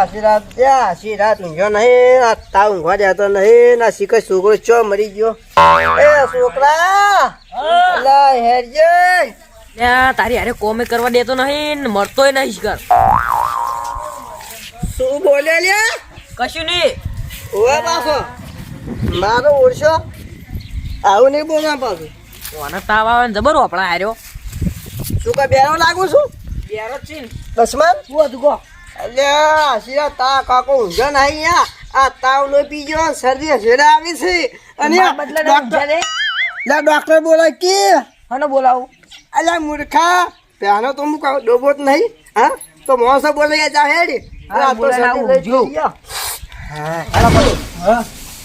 આશીર્વાદ દે આશીર્વાદ ઊંઘ્યો નહીં આ તા ઊંઘવા દેતો નહીં ના શીખર છોકરો ચો મરી ગયો? એ છોકરા હેરજે. તારી હારે કોમે કરવા દેતો નહીં ને મળતોય નહીં શિકાર શું બોલે લે? કશું નહીં. પાછો. મારો ઓળશો આવું નહીં બોલવા પાછું. મને તાવ આવે ને જબર આપણા હાર્યો. શું કે બેરો લાગુ છું? બેરો છે ને. દસમાન? શું હતું અલ્યા આશીર્વાદ તા કાકો ઊંઘ્યો નહીં યા આ તાવ નો ગયો શરદી હસેડા આવી છે. અને ડોક્ટર લા ડોક્ટર બોલાય કે હને બોલાવું. અલ્યા મૂર્ખા પેલો તો હું કહું ડોબો જ નહીં હા? તો મોસો બોલાય જા હેડી. હા, લઈ જો.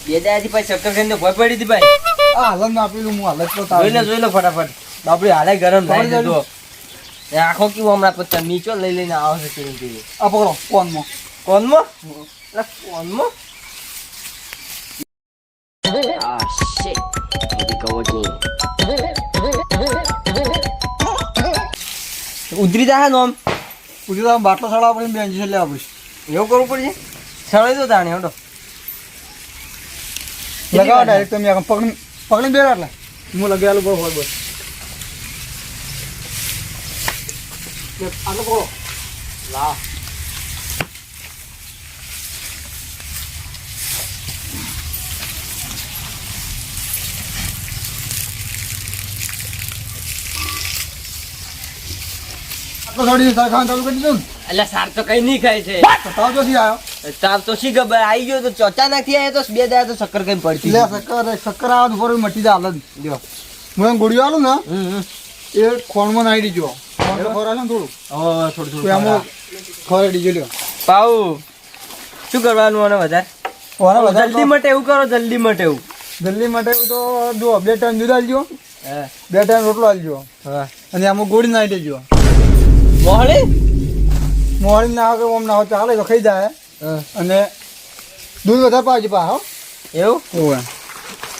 બે ચક્કર ખાઈને ભય પડી હતી ભાઈ. આ હાલત ના આપેલું હું હાલત તો જોઈ લો જોઈ લો ફટાફટ. બાપડી હાલે ગરમ થાય છે પકડી જો. એ આખો કેવો હમણાં પછી નીચો લઈ લઈને આવે છે કેવી કેવી? આ પકડો ફોનમાં. કોનમાં એટલે કોનમાં આ shit. ઉતરી જાય નોમ. આમ પૂછી તો બાટલો સળવા પડે બેન છે લેવા પડશે એવું કરવું પડશે? સળાઈ દો તાણે હટો. લગાવો ડાયરેક્ટ તમે પકડી પકડી બે એટલે. હું લગાવેલું બહુ હોય બસ. પકડો લાવ આટલો કરી દીધું એટલે સાર તો કઈ નહીં ખાય છે. ને તો આવ્યો તાપ તો શી ખબર? આવી ગયો તો ચોચા થી આવ્યો તો બે દાડા તો ચક્કર કઈ પડતી લે શક્કર શક્કર આવે તો મટી જાય હાલત હું ગોળીઓ આલું ને. એ ખોણમાં નાઈ દીજો પાઉ શું કરવાનું આને વધારે? જલ્દી માટે એવું કરો જલ્દી માટે એવું. જલ્દી માટે તો જો બે ટાઈમ દૂધ આલજો. હા. બે ટાઈમ રોટલો આલજો. હા. અને આમાં ગોળી નાઈ દેજો. મોહળી? મોહળી ના આવે ઓમ ના હોય ચાલે તો ખાઈ જાય. હા. અને દૂધ વધારે પાવજો પા હો. એવું? ઓવે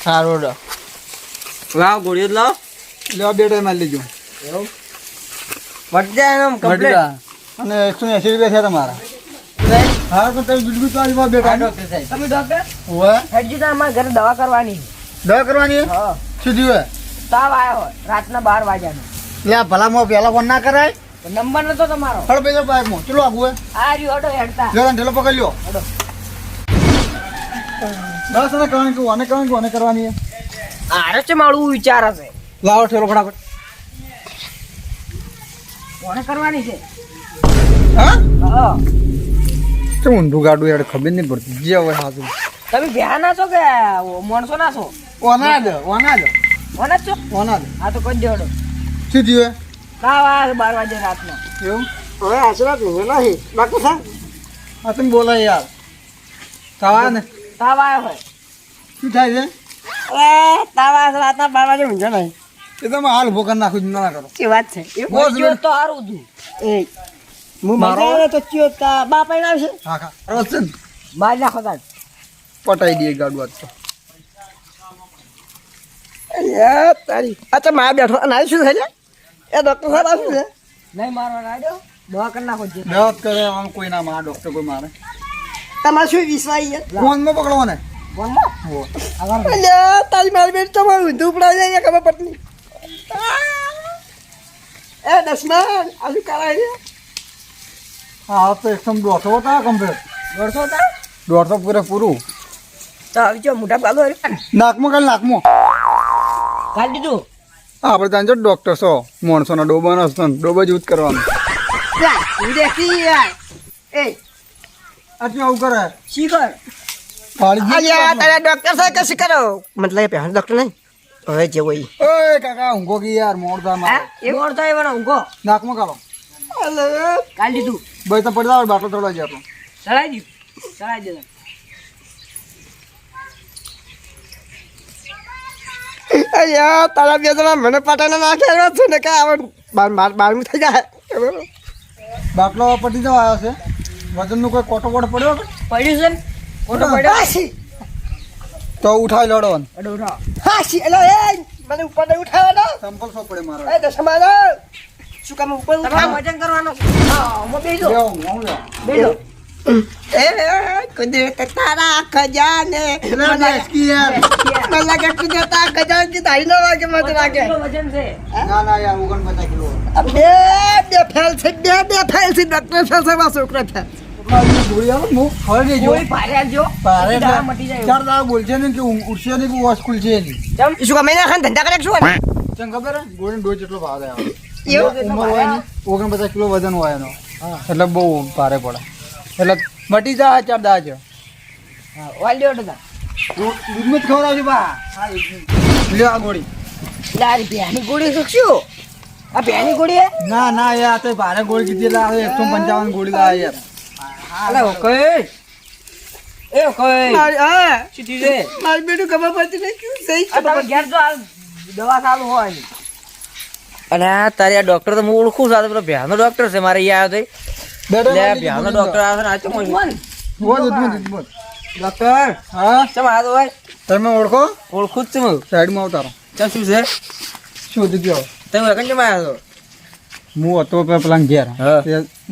સારું લાવ ગોળીઓ લાવ. લેવા બે ટાઈમ આલી લેજો એવું? વટ જાય એમ કમ્પ્લીટ અને એકસો એસી રૂપિયા છે તમારા? હા તો તમે દૂધ દૂધ આલી બે ડોક્ટર સાહેબ. તમે ડોક્ટર ઓવે હેડજી તાર અમારા ઘરે દવા કરવાની. દવા કરવાની? હા. શું થયું તાવ આવ્યો હોય રાતના બાર વાગ્યાનો. લે આ ભલામાં પેલા ફોન ના કરાય? નંબર નતો તમારો. હળ બે મો ચલો આગું આ રહ્યો હટો હેડતા. જરા ઢેલો પકડ લ્યો. હટો. દસ ને કરવાની કે ઓને કરવાની કે ઓને કરવાની આરે છે મારું વિચાર હશે. લાવો ઠેલો ફટાફટ. કોને કરવાની છે? હા? હા. તો ઊંધું ગાડું યાર ખબર નહીં પડતી. જે હવે સાચું તમે ભ્યા ના છો કે માણસો ના છો? ઓના જ ઓના જ. કોના જ છો? ઓના જ. હા તો કઈ દેવડો. શું થયું તાવ વાર બાર વાગે રાતનો. એવું? હવે આશીર્વાદ ઊંઘ્યો નહીં. બાકી સા આ તમે બોલાય યાર. તાવા ને. તાવ આવ્યો હોય. શું થાય છે? અરે તાવા રાતના બાર વાગે ઊંઘ્યો નહીં. એ તમે હાલ કરી નાખું ના કરો. શું વાત છે. એ બોલ તો હારું હતું એ હું મારો- તો ચિયો તા બાપ આઈને આવશે. હા હા. રોજ છે બાર નાખો તાર. પટાઈ દે ગાડું આજ તો. અરે તારી અચ્છા માં બેઠો અને શું થાય એ ડોક્ટર સાહેબ શું છે? નહીં મારવા દવા કરી નાખો જે. દવા કરે આમ કોઈ ના મારે ડોક્ટર કોઈ મારે. તમારે શું વિશ્વાસ છે? ફોનમાં પકડો ને ફોનમાં? હો. તારી મારી બેટ તો મારું ઊંધું ઉપડાવી જાય ખબર પડતી. એ દસમાન આ શું કરાય છે? હા તો એકદમ દોઢસો હતા કમ્પ્લીટ દોઢસો તાર દોઢસો પૂરે પૂરું. તો આવી જાઓ મોટા પાલો નાકમાં કાલ નાકમાં કાઢ દીધું? આપણે ત્યાં જો ડોક્ટર છો માણસોના ડોબાનો હશે ને ડોબા જ યુઝ કરવાનું. એ આટલું આવું કરે? શીખર. ડોક્ટર સાહેબ કશું કરો મતલબ ડોક્ટર નહીં. હવે જે હોય ઓય કાકા ઊંઘો કે યાર મોડ થાય મારે એ દોડતો એવાનો ઊંઘો. નાકમાં કાલો અલ્યા કાઢ દીધું. ભાઈ તો પડતા બાટલો ચડવા જાય આપણો ચડાઈ દીધું. ચડાઈ દીધું. અલ્યા તારા બે જણા મને પટાઈને નાખે એવા છે ને કાંઈ? આવે બાર બાર બારમું થઈ જાય. બાટલો પટી જવા આવ્યો છે. વજનનો કોઈ કોટો કોટ પડ્યો પડ્યું છે ને? પડ્યો? તો ઉઠાવી લડો અડો ઉઠાવો. હાસી અલ્યા એ મને ઉપર નહીં ઉઠાવે સંપલ સો પડે મારો? એ દસમાનો શું કામ ઉપર ઉઠાવ? વજન કરવાનું? છે હા હું બેજો હું આવું છું. એ કુદરત તારા ખજાને. મને લાગે કુદરત આ ખજાને થી તારી ના વાગે મને લાગે. વજન છે. ના ના યાર ઓગણપચાસ કિલો. બે બે ફેલ છે બે બે ફેલ છે ડોક્ટર ફેલ છે મારો છોકરો ફેલ ગોળી ઓગણપચાસ કિલો વજન હોય એનો. એટલે બહુ ભારે પડે. એટલે મટી જા ચાર દા છે. દૂધમાં જ ખવડાવજો બા. લ્યો આ ગોળી. તારી ભેની ગોળી શું શું? આ ભેની ગોળી હે? ના ના યાર તો ભારે ગોળી કીધી એટલે એકસો પંચાવન ગોળી લાવે યાર. અલા, ઓકે. એ ઓકે. મારી હા. ચીટી રે મારી બેટું ખબર પડતી ને ક્યું સહી છે તમે ઘેર જો આ દવા ચાલુ હોય. અને આ તારે આ ડોક્ટર તો હું ઓળખું છું. પેલો ભેનો ડોક્ટર છે મારે અહીંયા આવ્યો તો. લે ભેનો ડોક્ટર આવે ને આ ચમ હોય? બોલ. દૂધમાં ડોક્ટર હા? ચમ આ તો ભાઈ તમે ઓળખો? ઓળખું જ છું હું. સાઈડમાં આવતારો ચમ શું છે? શું થયું તમે એકન ચમ આવ્યો છો? હું હતો પેલા ઘેર. હા.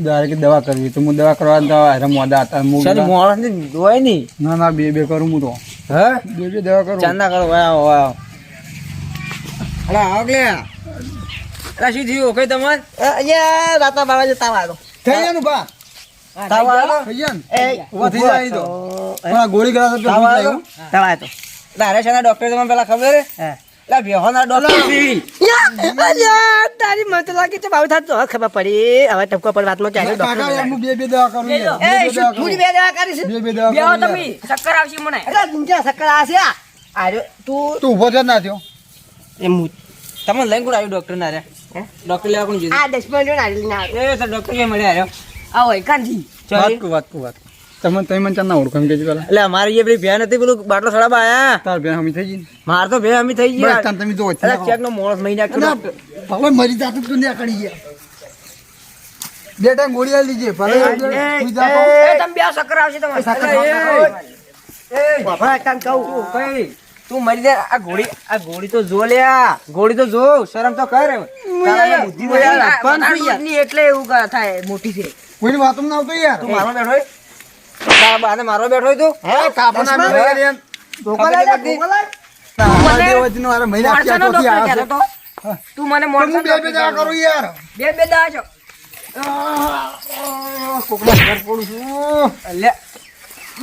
દારે કે દવા કરવી. તો હું દવા કરવા તો મોડા હતા. હું મોડા ની હોય નહીં ના ના બે બે કરું હું તો. હે? બે બે દવા કરું. ચાંદા કરો વાવ અલા આવો કે અલા શું થયું? કઈ તમાર? અહીંયા રાતા બાવા જતા વાળો થઈ ગયા ને બા તાવ ગયા? ને એ ઊભા થઈ જાય તો. પણ આ ગોળી આવ્યો તારે છે ડોક્ટર તમને પેલા ખબર? હે. બેહોના ડોક્ટર યા, તારી મને તો લાગે છે બાબુ થાત ખબર પડી. હવે ટપકો પર વાતમાં ક્યારે કાકા યાર હું બે બે દવા કરું એ બે બે દવા શું કરું. બે બે બે દવા કરું તમે ચક્કર આવશે મને. અરે ઊંચા સક્કર આવશે? છે તું તું ઊભો જ ના થયો. એમ તમને લઈને કોણ આવ્યું ડોક્ટર ના રે? ડોક્ટર લેવા કોણ જીધું આ દસ મિનિટ ના એ ડોક્ટર કે મળ્યા આવ્યો આવો એકાંતી વાત કુ વાત કુ વાત તમે તમે મને ચાર ના ઓળખો? એમ પેલા. એટલે અમારે જે પેલી ભેન હતી પેલું બાટલો સડાબા આયા. તાર ભેન હમી થઈ ગઈ માર તો ભેન અમી થઈ બસ ગયા તાન તમે જો અરે ચેક નો મોણસ મહિના અલા, ભલે મરી જાતું તું ને કરી ગયા. બે ટાઈમ ગોળી આલી દીજે ભલે જાતો. તમે બે ચક્કર આવશે તમારે. બાપા કામ કહું કઈ? તું મરી દે આ ઘોડી આ ઘોડી તો જો લ્યા ઘોડી તો જો. શરમ તો કર. બુદ્ધિ એટલે એવું થાય મોટી છે. કોઈની વાતમાં ના આવતો યાર? તું મારો બેઠો તારા બાને મારવા બેઠો તું? હે કાપો ના દસમા? મેળવ્યા ધોકા લે. આ દેવજીનો હારે મહિના આખી મોણસાનો આખોથી ડોક્ટર આવે કહેતો છે. તો તું મને તો બે બે દવા કરો યાર. બે બે દા છો. કોકડા ઘર પડું છું. લે.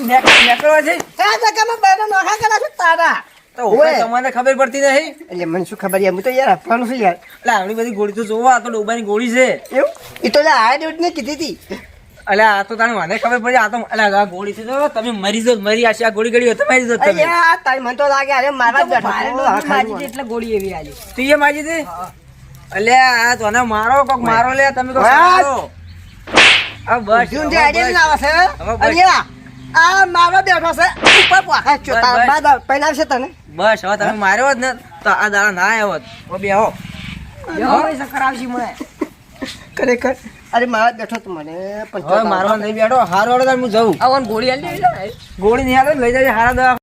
નેક નેકળવા છે? આ ધક્કામાં બેઠો નોખા કરા છે તારા? તો ઓય. તમને ખબર પડતી નહીં? એટલે મને શું ખબર યાર? હું તો યાર આપવાનું છું યાર. એટલે આવડી બધી ગોળી તો જોવા તો ડોબાની ગોળી છે. એવું? એ તો આ ડેટ ને કીધી હતી. એટલે આ તો તને મને ખબર પડી આ તો એટલે આ ગોળી છે. તો તમે મરી જો મરી આશી આ ગોળી ગળી હોય તો મરી જો તમે. અલ્યા તારી મન તો લાગે અરે મારા જ. આ ખાલી એટલે ગોળી એવી આલી. તું એ માજી દે અલે આ તો મારો કોક મારો લે તમે તો મારો આ બસ જૂન જે આઈડિયા ના આવે છે? અલ્યા આ મારો બેઠો છે ઉપર પોખા બસ. બાદ પહેલા છે તને. બસ હવે તમે માર્યો જ ને તો આ દાડા ના આવ્યો. હોત ઓ બેહો બેહો આવશે મને. ખરેખર. અરે મારા બેઠો તું મને પણ હવે મારવા નહીં બેઠો હારો હારો હું જઉં. આવન ગોળી આલી ગોળી નહીં આવે લઈ જાય હારા દવા.